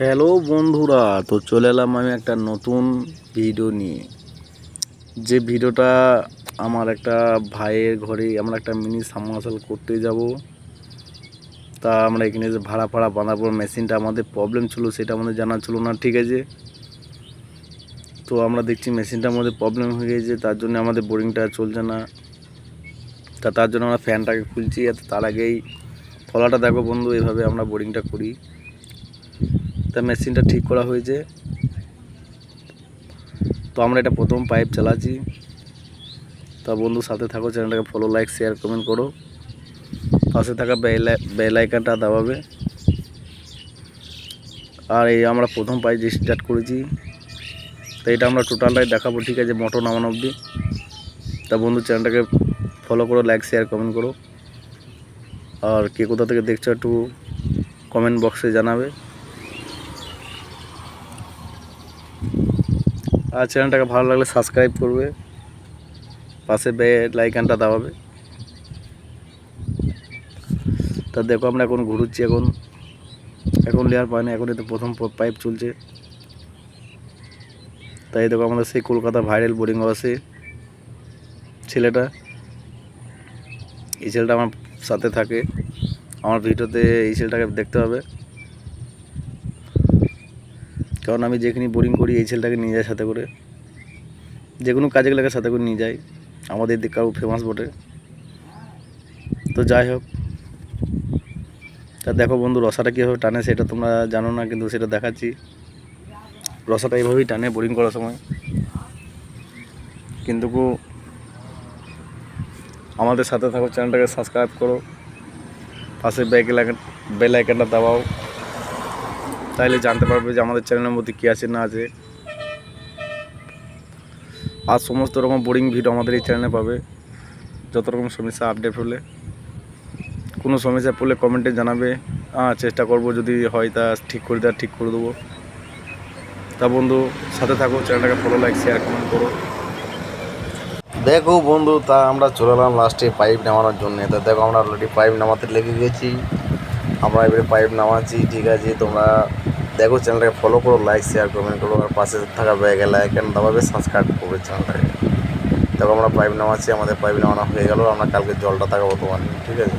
Hello বন্ধুরা, তো চলে এলাম আমি একটা নতুন ভিডিও নিয়ে। যে ভিডিওটা আমার একটা ভাইয়ের ঘরে আমরা একটা মিনি সাবমার্সাল করতে যাব। তা আমরা এখানে যে ভাড়া ফাড়া বাঁধার মেশিনটা আমাদের প্রবলেম ছিল, সেটা আমাদের জানা ছিল না, ঠিক আছে? তো আমরা দেখছি মেশিনটার আমাদের প্রবলেম হয়ে গেছে, তার জন্য আমাদের বোরিংটা চলছে না। তা তার জন্য আমরা ফ্যানটাকে খুলছি, আর তার আগেই ফলাটা দেখো বন্ধু, এভাবে আমরা বোরিংটা করি। তা মেশিনটা ঠিক করা হয়েছে। তো আমরা এটা প্রথম পাইপ চালাচ্ছি। তা বন্ধু, সাথে থাকো, চ্যানেলটাকে ফলো লাইক শেয়ার কমেন্ট করো। পাশে থাকা বেল আইকনটা দাবাবে। আর এই আমরা প্রথম পাইপ যে স্টার্ট করেছি, তো এটা আমরা টোটালটাই দেখাবো, ঠিক আছে মোটর নামানো অবধি। তা বন্ধু, চ্যানেলটাকে ফলো করো লাইক শেয়ার কমেন্ট করো। আর কে কোথা থেকে দেখছ একটু কমেন্ট বক্সে জানাবে। আর চ্যানেলটাকে ভালো লাগলে সাবস্ক্রাইব করবে। পাশে বেল আইকনটা দাবাবে। তা দেখো আমরা এখন ঘুরুচ্ছি এখন। এখন লেয়ার পায় না, এখন এতে প্রথম পাইপ চলছে। তাই দেখো আমাদের সেই কলকাতা ভাইরাল বোরিং আছে ছেলেটা। এই ছেলেটা আমার সাথে থাকে। আমার ভিডিওতে এই ছেলেটাকে দেখতে হবে। কারণ আমি যেখানে বোরিং করি, এই ছেলেটাকে নিয়ে যাই সাথে করে। যে কোনো কাজে গেলে সাথে করে নিয়ে যাই আমাদের দিকটাও ফেমাস বটে। তো যাই হোক। তা দেখো বন্ধু, রসাটা কীভাবে টানে সেটা তোমরা জানো না, কিন্তু সেটা দেখাচ্ছি। রসাটা এইভাবেই টানে বোরিং করার সময়। কিন্তু আমাদের সাথে থাকো চ্যানেলটাকে সাবস্ক্রাইব করো। পাশে বেল আইকন বেল আইকনটা দাবাও। তাইলে জানতে পারবে যে আমাদের চ্যানেলের মধ্যে কী আছে, না আছে। আর সমস্ত রকম বোরিং ভিডিও আমাদের এই চ্যানেলে পাবে। যত রকম সমস্যা আপডেট হলে। কোনো সমস্যা পড়লে কমেন্টে জানাবে। হ্যাঁ চেষ্টা করব, যদি হয় তা ঠিক করে দেওয়া ঠিক করে দেবো। তা বন্ধু, সাথে থাকো চ্যানেলটাকে ফলো লাইক শেয়ার কমেন্ট করো। দেখো বন্ধু, তা আমরা চলে এলাম লাস্টে পাইপ নামানোর জন্য। তা দেখো আমরা অলরেডি পাইপ নামাতে লেগে গেছি। আমরা এবারে পাইপ নামাচ্ছি, ঠিক আছে, তোমরা দেখো চ্যানেলটাকে ফলো করো লাইক শেয়ার কমেন্ট করো, আর পাশে থাকা ব্যাগে লাইক অ্যান্ড দাবাবে সাবস্ক্রাইব করবে চ্যানেলটাকে দেখো আমরা পাইপ নামাচ্ছি, আমাদের পাইপ নামানো হয়ে গেল, আমরা কালকে জলটা থাকাবো তোমার ঠিক আছে?